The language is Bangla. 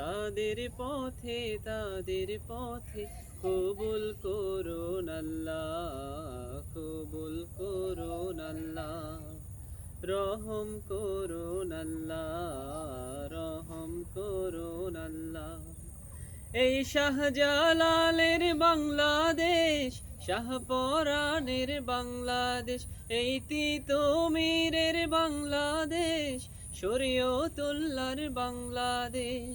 তাদের পথে তাদের পথে কবুল করুন আল্লাহ কবুল করুন আল্লাহ রহম করুন আল্লাহ রহম করুন আল্লাহ এই শাহজালালের বাংলাদেশ শাহপরাণের বাংলাদেশ, এই তিতমিরের বাংলাদেশ শরীয়তুল্লার বাংলাদেশ।